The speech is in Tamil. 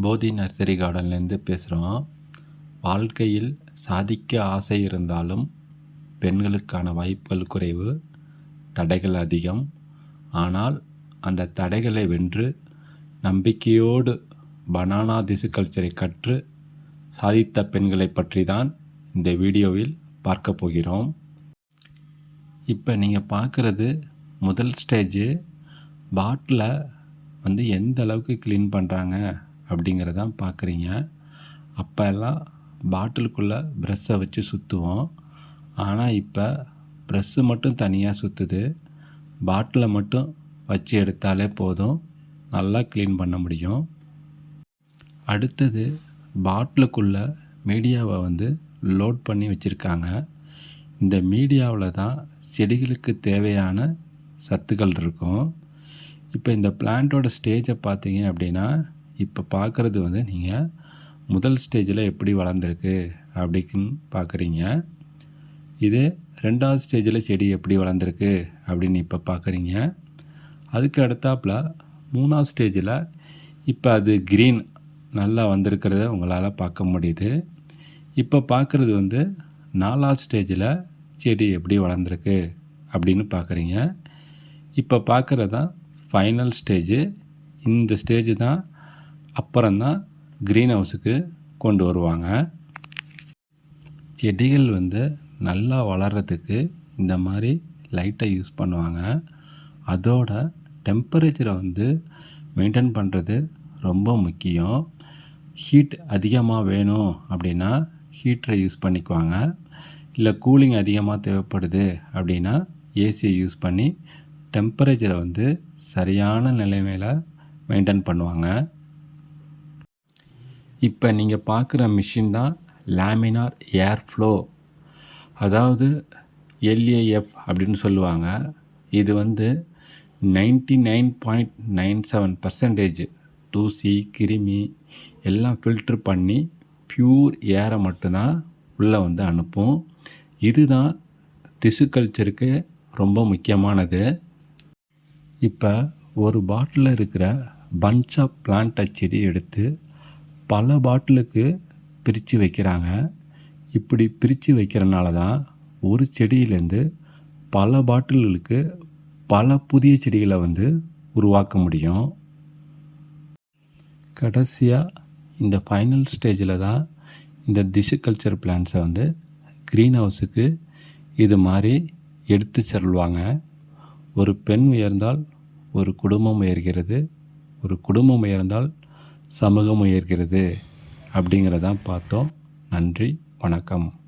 போதி நர்சரி கார்டன்லேருந்து பேசுகிறோம். வாழ்க்கையில் சாதிக்க ஆசை இருந்தாலும் பெண்களுக்கான வாய்ப்புகள் குறைவு தடைகள் அதிகம். ஆனால் அந்த தடைகளை வென்று நம்பிக்கையோடு பனானா திசுக்கல்ச்சரை கற்று சாதித்த பெண்களை பற்றி தான் இந்த வீடியோவில் பார்க்க போகிறோம். இப்போ நீங்கள் பார்க்குறது முதல் ஸ்டேஜு பாட்டில் வந்து எந்த அளவுக்கு க்ளீன் பண்ணுறாங்க? அப்படிங்கிறதான் பார்க்குறீங்க. அப்போ எல்லாம் பாட்டிலுக்குள்ளே ப்ரெஷ்ஷை வச்சு சுற்றுவோம் ஆனால் இப்போ ப்ரெஷ்ஷு மட்டும் தனியாக சுற்றுது பாட்டிலை மட்டும் வச்சு எடுத்தாலே போதும். நல்லா க்ளீன் பண்ண முடியும். அடுத்தது பாட்டிலுக்குள்ளே மீடியாவை வந்து லோட் பண்ணி வச்சுருக்காங்க. இந்த மீடியாவில் தான் செடிகளுக்கு தேவையான சத்துக்கள் இருக்கும். இப்போ இந்த பிளான்ட்டோட ஸ்டேஜை பார்த்தீங்க அப்படின்னா இப்போ பார்க்குறது வந்து நீங்கள் முதல் ஸ்டேஜில் எப்படி வளர்ந்துருக்கு அப்படின்னு பார்க்குறீங்க இதே ரெண்டாவது ஸ்டேஜில் செடி எப்படி வளர்ந்துருக்கு அப்படின்னு இப்போ பார்க்குறீங்க அதுக்கு அடுத்தாப்புல மூணாவது ஸ்டேஜில் இப்போ அது க்ரீன் நல்லா வந்திருக்கிறத உங்களால் பார்க்க முடியுது. இப்போ பார்க்குறது வந்து நாலாவது ஸ்டேஜில் செடி எப்படி வளர்ந்துருக்கு அப்படின்னு பார்க்குறீங்க இப்போ பார்க்குறது தான் ஃபைனல் ஸ்டேஜு இந்த ஸ்டேஜ் தான் அப்புறம்தான் க்ரீன் ஹவுஸுக்கு கொண்டு வருவாங்க. செடிகள் வந்து நல்லா வளர்கிறதுக்கு இந்த மாதிரி லைட்டை யூஸ் பண்ணுவாங்க. அதோட டெம்பரேச்சரை வந்து மெயின்டைன் பண்ணுறது ரொம்ப முக்கியம். ஹீட் அதிகமாக வேணும் அப்படின்னா ஹீட்டரை யூஸ் பண்ணிக்குவாங்க. இல்லை கூலிங் அதிகமாக தேவைப்படுது அப்படின்னா ஏசியை யூஸ் பண்ணி டெம்பரேச்சரை வந்து சரியான நிலைமையில் மெயின்டைன் பண்ணுவாங்க. இப்போ நீங்கள் பார்க்குற மிஷின் தான் லேமினார் ஏர் ஃப்ளோ அதாவது எல்ஏஎஃப் அப்படின்னு சொல்லுவாங்க. இது வந்து ninety nine point nine seven percentage தூசி கிருமி எல்லாம் ஃபில்ட்ரு பண்ணி ப்யூர் ஏரை மட்டும்தான் உள்ளே வந்து அனுப்பும். இதுதான் திசு கல்ச்சருக்கு ரொம்ப முக்கியமானது. இப்போ ஒரு பாட்டிலில் இருக்கிற பஞ்ச் ஆஃப் பிளான்ட் செடி எடுத்து பல பாட்டிலுக்கு பிரித்து வைக்கிறாங்க. இப்படி பிரித்து வைக்கிறனால தான் ஒரு செடியிலேருந்து பல பாட்டில்களுக்கு பல புதிய செடிகளை வந்து உருவாக்க முடியும். கடைசியாக இந்த ஃபைனல் ஸ்டேஜில் தான் இந்த திசு கல்ச்சர் பிளான்ஸை வந்து க்ரீன் ஹவுஸுக்கு இது மாதிரி எடுத்து செல்வாங்க. ஒரு பெண் உயர்ந்தால் ஒரு குடும்பம் உயர்கிறது. ஒரு குடும்பம் உயர்ந்தால் சமூகம் உயர்கிறது அப்படிங்கிறதான் பார்த்தோம். நன்றி வணக்கம்.